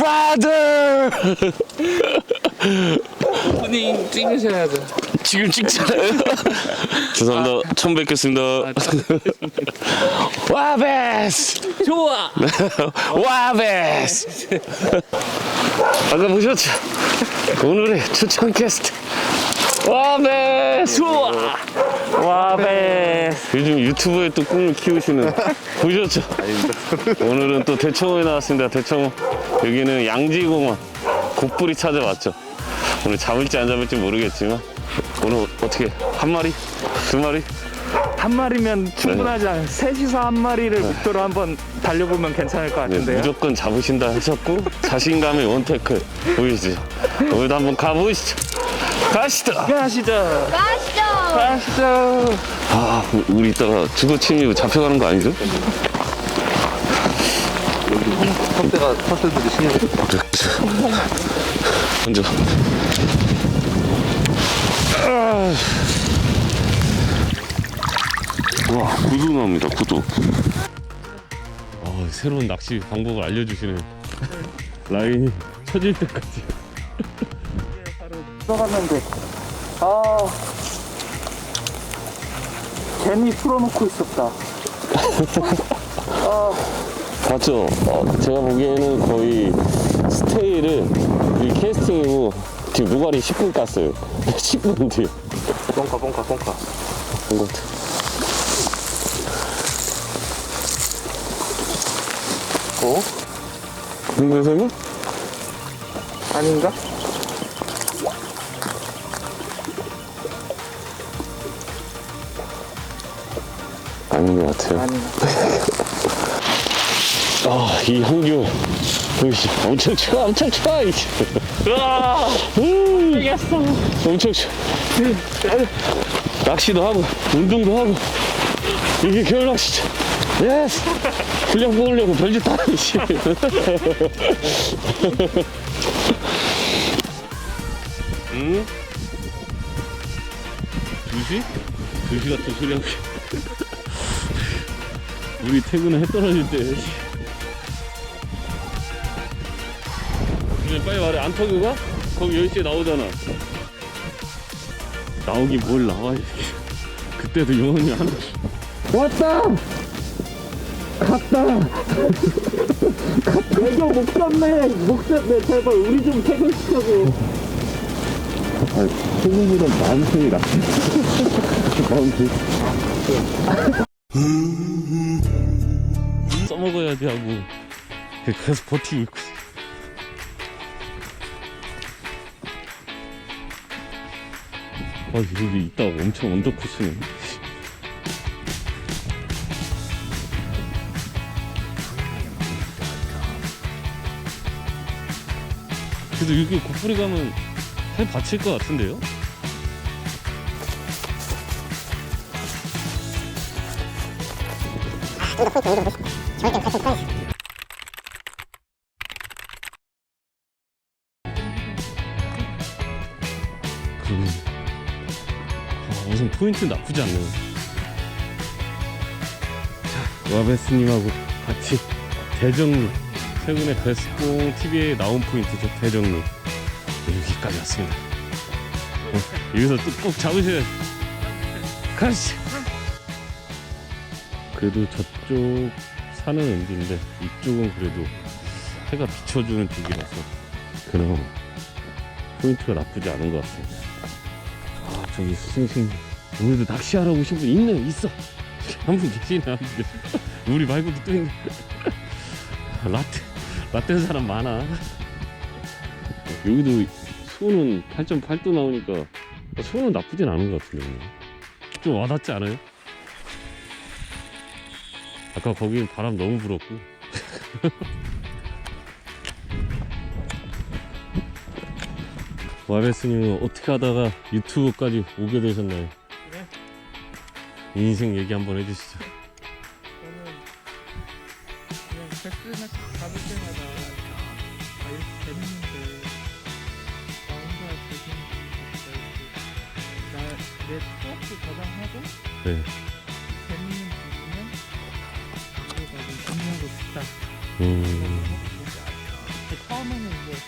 브라더 오프닝 찍으셔야죠. 지금 찍잖아요. 죄송합니다. 처음 뵙겠습니다. 와베스! 좋아. 와베스! 아까 보셨죠? 오늘의 추천 게스트 와베스 좋아. 와베스 요즘 유튜브에 또 꿈을 키우시는 보셨죠? 오늘은 또 대청호에 나왔습니다. 대청호. 여기는 양지공원. 곱불이 찾아왔죠. 오늘 잡을지 안 잡을지 모르겠지만. 오늘 어떻게 한 마리? 두 마리? 한 마리면 충분하지 않아요. 셋이서 한 마리를 목표로 한번 달려보면 괜찮을 것 네, 같은데요. 무조건 잡으신다 하셨고 자신감의 원테크 보이시죠? 오늘도 한번 가보시죠. 가시죠. 가시죠. 가시죠. 가시죠. 아, 우리 이따가 주거 침입 잡혀가는 거 아니죠? 선배가 선배들이 신경 먼저. 아. 와, 구두 나옵니다. 구두. 아, 새로운 낚시 방법을 알려주시는 라인이 쳐질 때까지. 들어갔는데 아 괜히 풀어놓고 있었다. 맞죠? 어, 제가 보기에는 거의 스테이를 이 캐스팅이고 지금 노가리 10분 깠어요. 10분 뒤에. 뻥카 뻥카 뻥카 같아. 어? 김근생님? 아닌가? 아닌 것 같아요. 아, 이 보이시죠? 엄청 추워, 엄청 추워! 이게. 으아! 음, 이겼어. 엄청 추워. 낚시도 하고, 운동도 하고, 이게 겨울 낚시죠. 예스! 분량 뽑으려고 별짓 다 씨. 응? 2시? 2시 같은 소리 하고. 우리 퇴근은 해 떨어질 때. 그래 빨리 말해 안터그가? 거기 10시에 나오잖아 나오긴 뭘 나와 그때도 용원이 한 왔다. 갔다. 내가 못 갔네. 못 갔네. 제발 우리 좀 퇴근시켜줘. 퇴근보다 마음속이 낫지 마음속 써먹어야지 하고 계속 버티고 있고. 아 여기 있다가 엄청 언더코스네 그래도 여기 고프리 가면 해 받칠 것 같은데요? 그 아, 우선 포인트 나쁘지 않네요. 자, 와베스님하고 같이 대정리 최근에 베스콩 TV에 나온 포인트죠 대정리 네, 여기까지 왔습니다. 어, 여기서 또 꼭 잡으셔야 가시죠. 그래도 저쪽 산은 은지인데 이쪽은 그래도 해가 비춰주는 쪽이라서 그나마 포인트가 나쁘지 않은 것 같습니다. 아 저기 스승님 오늘도 낚시하러 오신 분 있네 있어 한분 분. 우리 말고도 또 있네. 라떼 라떼 사람 많아. 여기도 수온은 8.8도 나오니까 수온은 나쁘진 않은 것 같은데 좀 와닿지 않아요? 아까 거기는 바람 너무 불었고 와베스님은 어떻게 하다가 유튜브까지 오게 되셨나요? 인생 얘기 한번 해주시죠. 저는 그냥 베스낚시 잡을 때마다 아 이렇게 재밌는데 나 혼자 재밌는 나내 추억도 저장하고 네. 재밌는 싶다. 음, 처음에는 이제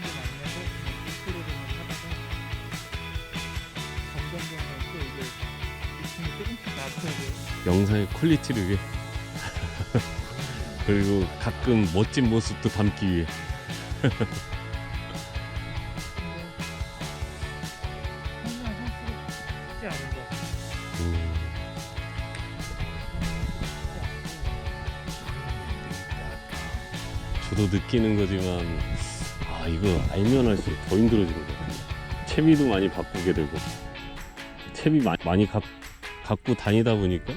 많냐고 그냥 6kg로만 하다가 점점 점점 또 이제 느낌이 조금씩 낮춰져요. 영상의 퀄리티를 위해. 그리고 가끔 멋진 모습도 담기 위해 저도 느끼는 거지만 아 이거 알면 할수록 더 힘들어지는 것 같아요 채비도 많이 바꾸게 되고 채비 마- 많이 가- 갖고 다니다 보니까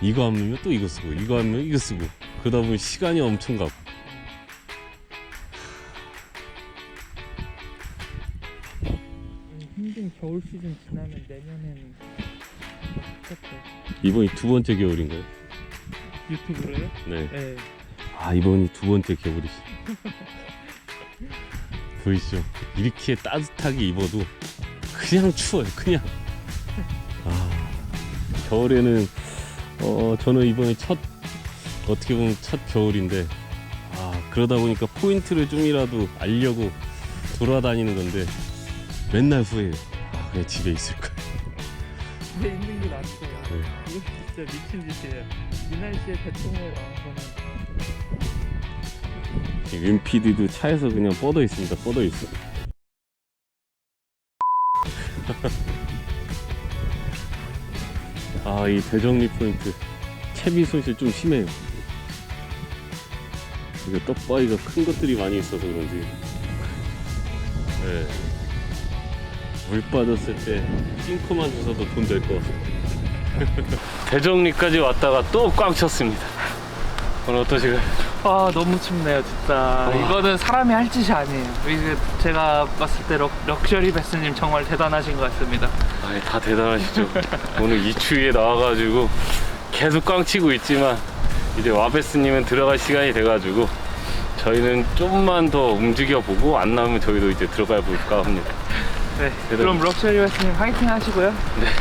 이거 하면 또 이거 쓰고 이거 하면 이거 쓰고 그러다 보면 시간이 엄청 가고 힘든 겨울 시즌 지나면 내년에는 좋겠다. 이번이 두 번째 겨울인가요? 유튜브로요? 네. 네. 아 이번이 두 번째 겨울이시. 보이시죠? 이렇게 따뜻하게 입어도 그냥 추워요. 그냥. 아 겨울에는 어 저는 이번에 첫 어떻게 보면 첫 겨울인데 아 그러다 보니까 포인트를 좀이라도 알려고 돌아다니는 건데 맨날 후회해요. 아 그냥 집에 있을 걸. 집에 있는 게 낫죠. 네. 이거 진짜 미친 짓이에요. 이 날씨에 대통령 나온 거는 윤 PD도 차에서 그냥 뻗어 있습니다. 뻗어 있어. 아, 이 대정리 포인트 채비 손실 좀 심해요. 이거 떡바위가 큰 것들이 많이 있어서 그런지. 네. 물 빠졌을 때 싱크만 주셔도 돈 될 것 같아요. 대정리까지 왔다가 또 꽉 찼습니다. 오늘 어떠시가요? 아 너무 춥네요 진짜. 이거는 사람이 할 짓이 아니에요. 이게 제가 봤을 때 럭, 럭셔리 베스님 정말 대단하신 것 같습니다. 아이 다 대단하시죠. 오늘 이 추위에 나와가지고 계속 꽝 치고 있지만 이제 와베스님은 들어갈 시간이 돼가지고 저희는 좀만 더 움직여 보고 안 나오면 저희도 이제 들어가 볼까 합니다. 네 그럼 럭셔리 베스님 화이팅 하시고요.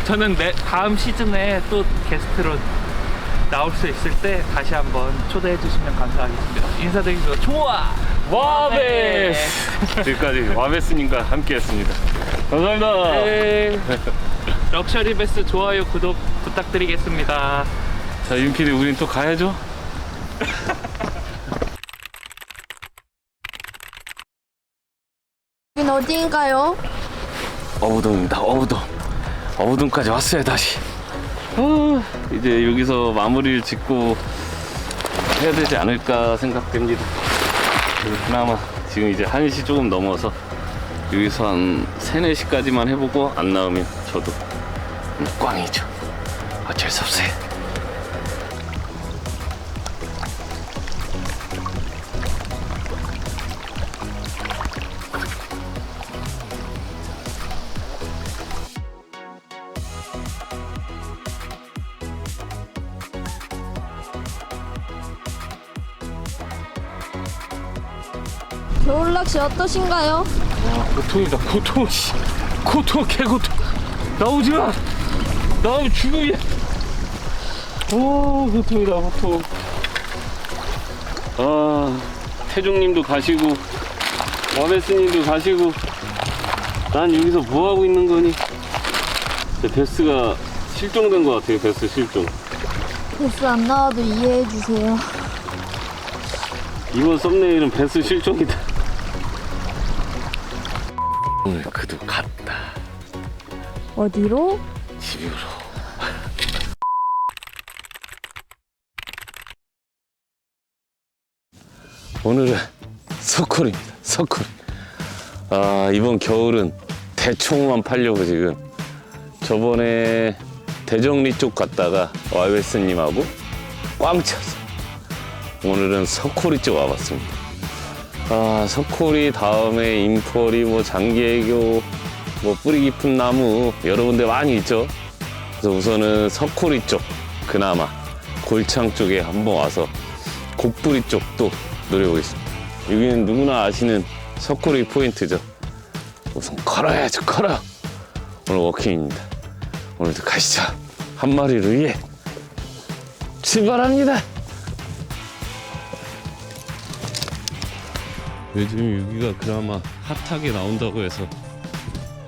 저는 내 다음 시즌에 또 게스트로 나올 수 있을 때 다시 한번 초대해 주시면 감사하겠습니다 인사드리겠습니다 좋아 와베스! 지금까지 와베스님과 함께했습니다. 감사합니다. 네. 럭셔리 베스 좋아요 구독 부탁드리겠습니다 자 윤PD 우린 또 가야죠. 여긴 어디인가요? 어부동입니다. 어부동. 어부동까지 왔어요 다시. 어, 이제 여기서 마무리를 짓고 해야 되지 않을까 생각됩니다. 그나마 지금 이제 1시 조금 넘어서 여기서 한 3, 4시까지만 해보고 안 나오면 저도 꽝이죠. 어쩔 수 없어요. 어떠신가요? 와 고통이다 고통 씨. 고통 개고통. 나오지 마! 나오면 죽음이야! 오 고통이다 고통. 아 태종님도 가시고 와베스님도 가시고 난 여기서 뭐 하고 있는 거니? 제 베스가 실종된 것 같아요 베스 실종. 베스 안 나와도 이해해 주세요. 이번 썸네일은 베스 실종이다 어디로? 집으로. 오늘은 서쿨입니다 서쿨 아 이번 겨울은 대충만 팔려고 지금. 저번에 대정리 쪽 갔다가 와이웨스님하고 꽝 차서 오늘은 서코리 쪽 와봤습니다. 아 서코리 다음에 인포리 뭐 장기애교 뭐 뿌리 깊은 나무 여러 군데 많이 있죠. 그래서 우선은 석고리 쪽 그나마 골창 쪽에 한번 와서 곡부리 쪽도 노려보겠습니다. 여기는 누구나 아시는 석고리 포인트죠. 우선 걸어야죠, 걸어. 오늘 워킹입니다. 오늘도 가시죠. 한 마리를 위해 출발합니다. 요즘 여기가 그나마 핫하게 나온다고 해서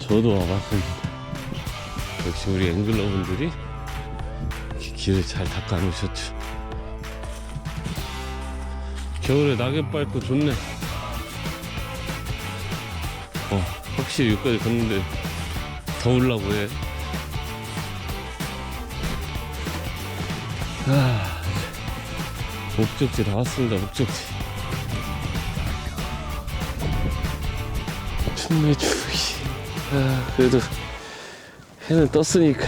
저도 와봤습니다. 역시 우리 앵글러분들이 기- 길을 잘 닦아 놓으셨죠. 겨울에 낙엽 밟고 좋네. 어, 확실히 여기까지 걷는데 더울라고 해. 아, 목적지 다 왔습니다, 목적지. 춥네, 추위. 아, 그래도 해는 떴으니까.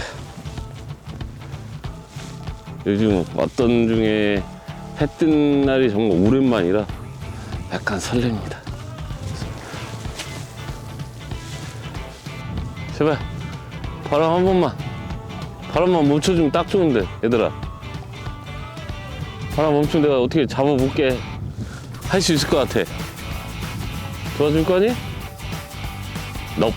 요즘 어떤 중에 해 뜬 날이 정말 오랜만이라 약간 설렙니다. 제발 바람 한 번만 바람만 멈춰주면 딱 좋은데 얘들아 바람 멈추면 내가 어떻게 잡아볼게 할 수 있을 것 같아 도와줄 거니? 넙 넙.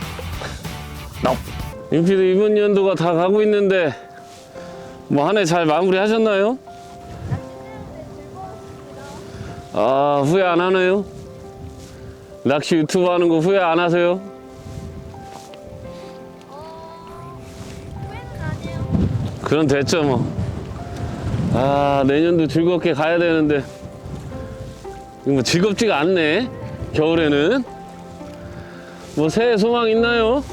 윤피도 이번 연도가 다 가고 있는데 뭐 한 해 잘 마무리 하셨나요? 아 후회 안 하나요? 낚시 유튜브 하는 거 후회 안 하세요? 그럼 됐죠 뭐. 아 내년도 즐겁게 가야 되는데 뭐 즐겁지가 않네. 겨울에는 뭐 새해 소망 있나요?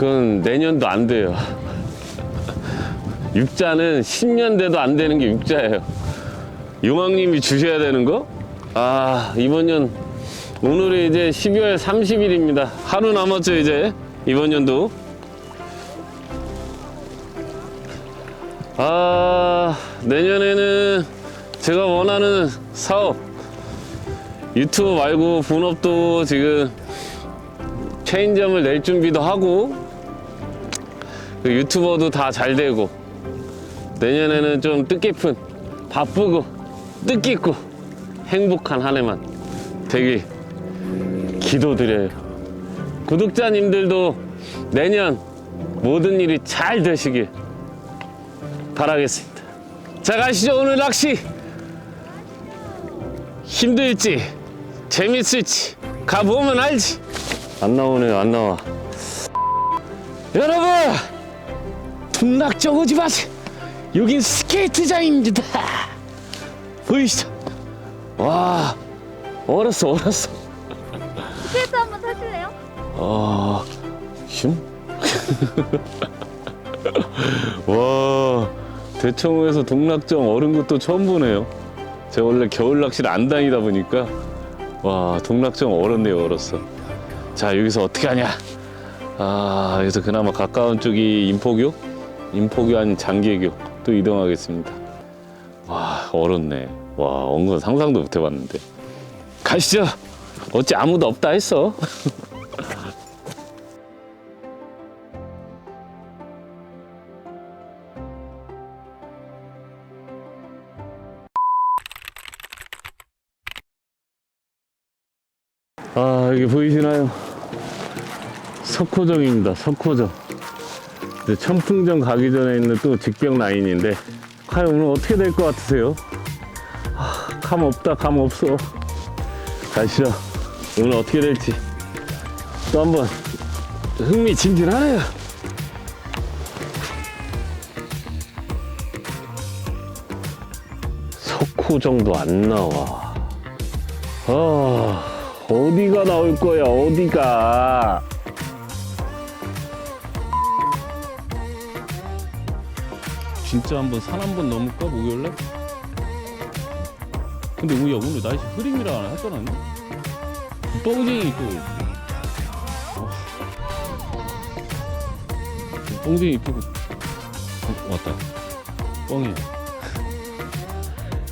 그건 내년도 안 돼요. 육자는 10년 돼도 안 되는 게 육자예요. 용왕님이 주셔야 되는 거? 아, 이번 년, 오늘이 이제 12월 30일입니다. 하루 남았죠, 이제. 이번 연도. 아, 내년에는 제가 원하는 사업, 유튜브 말고 본업도 지금 체인점을 낼 준비도 하고 그 유튜버도 다 잘 되고 내년에는 좀 뜻깊은 바쁘고 뜻깊고 행복한 한 해만 되길 기도드려요. 구독자님들도 내년 모든 일이 잘 되시길 바라겠습니다. 자 가시죠 오늘 낚시 힘들지 재밌을지 가보면 알지 안 나오네요 안 나와 여러분 등락정 오지 마세요 여긴 스케이트장입니다. 보이시죠? 와 얼었어 얼었어. 스케이트 한번 타실래요? 아 흉? 와 대청호에서 동락정 얼은 것도 처음 보네요. 제가 원래 겨울 낚시를 안 다니다 보니까. 와 동락정 얼었네요 얼었어. 자 여기서 어떻게 하냐? 아 여기서 그나마 가까운 쪽이 인포교 인포교 아닌 장계교 또 이동하겠습니다 와 얼었네 와 언건 상상도 못 해봤는데 가시죠 어찌 아무도 없다 했어 아 여기 보이시나요? 석호정입니다. 석호정. 천풍정 가기 전에 있는 또 직병 라인인데 과연 오늘 어떻게 될 것 같으세요? 아, 감 없다 감 없어. 가시죠. 오늘 어떻게 될지 또 한번 흥미진진하네요. 석호 정도 안 나와. 아. 어디가 나올 거야 어디가 진짜 한번 산 한 번 넘을까 목요일날? 근데 우야 오늘 날씨 흐림이라 안 나는? 뻥쟁이 또 어. 뻥쟁이 또 어, 왔다 뻥이야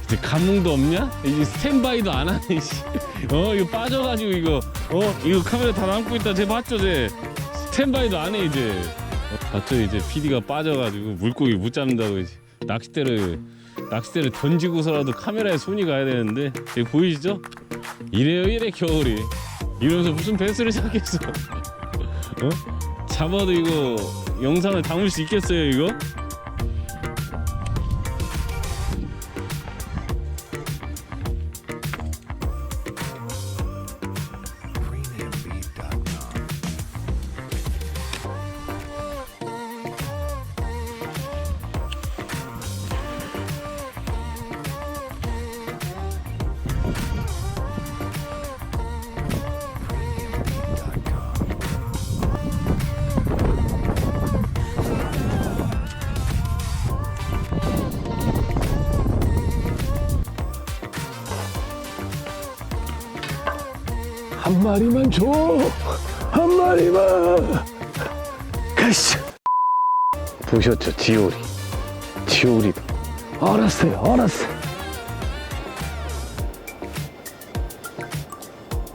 이제 감흥도 없냐? 이제 스탠바이도 안 하네 씨. 어 이거 빠져가지고 이거 어 이거 카메라 다 남고 있다 쟤 봤죠 쟤 스탠바이도 안 해 이제 어, 봤죠 이제 PD가 빠져가지고 물고기 못 잡는다고 이제 낚싯대를 낚싯대를 던지고서라도 카메라에 손이 가야 되는데 쟤 보이시죠? 이래요 이래 겨울이 이러면서 무슨 배스를 잡겠어 어? 잡아도 이거 영상을 담을 수 있겠어요 이거? 한 마리만 줘. 한 마리만. 가시. 보셨죠, 지오리. 지오리. 알았어요, 알았어요.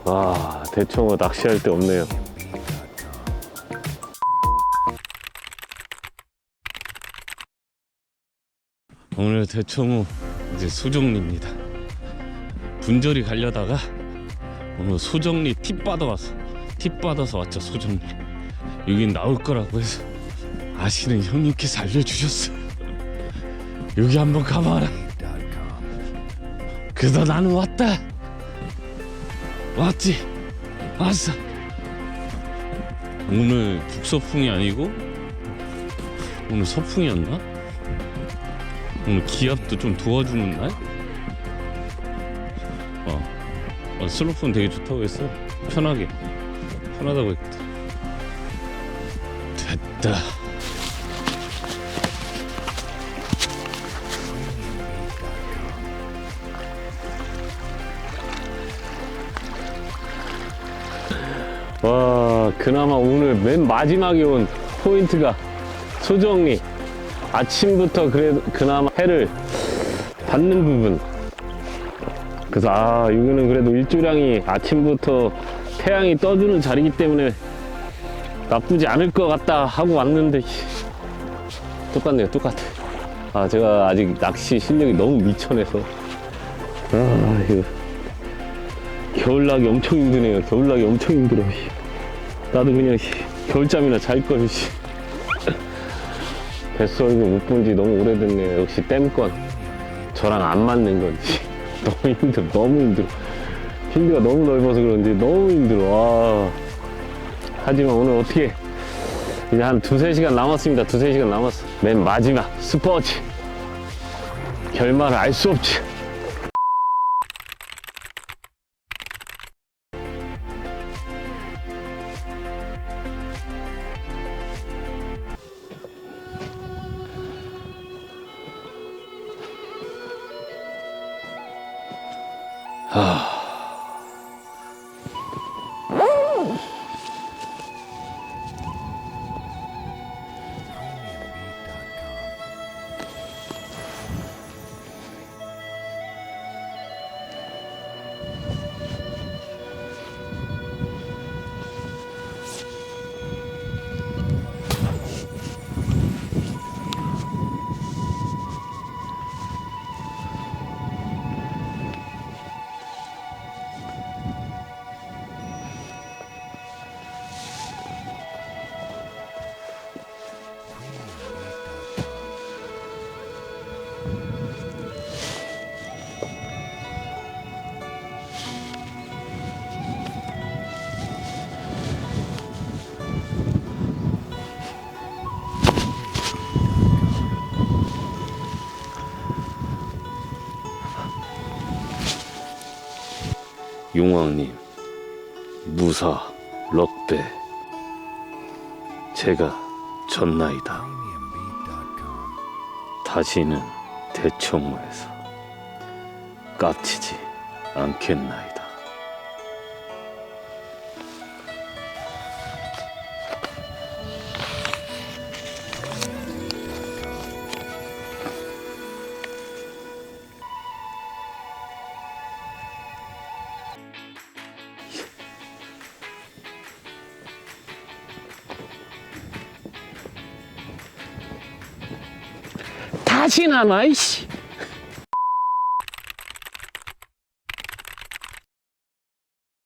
아, 대청어 낚시할 데 없네요. 오늘 대청호 이제 수정리입니다. 분절이 가려다가 오늘 소정리 팁 받아왔어. 팁 받아서 왔죠 소정리. 여기 나올 거라고 해서 아시는 형님께서 알려주셨어요. 여기 한번 가봐라. 그래서 나는 왔다. 왔지. 왔어. 오늘 북서풍이 아니고 오늘 서풍이었나? 오늘 기압도 좀 도와주는 날? 어, 어 슬로프는 되게 좋다고 했어. 편하게. 편하다고 했다. 됐다. 와, 그나마 오늘 맨 마지막에 온 포인트가 소정리. 아침부터 그래도 그나마 해를 받는 부분. 그래서 아 여기는 그래도 일조량이 아침부터 태양이 떠주는 자리이기 때문에 나쁘지 않을 것 같다 하고 왔는데 씨, 똑같네요 똑같아. 아 제가 아직 낚시 실력이 너무 미천해서. 아 이거. 겨울나기 엄청 힘드네요. 겨울나기 엄청 힘들어 씨. 나도 그냥 씨, 겨울잠이나 잘걸 씨. 뱃속 이거 못본 지 너무 오래됐네요. 역시 땜건 저랑 안 맞는 건지 너무 힘들어. 너무 힘들어. 필드가 너무 넓어서 그런지 너무 힘들어. 아. 하지만 오늘 어떻게 이제 한 두세 시간 남았습니다. 두세 시간 남았어. 맨 마지막 스포츠. 결말을 알 수 없지 용왕님 무사 럭배 제가 졌나이다. 다시는 대청호에서 깝치지 않겠나이다 다시는 안 와, 이씨.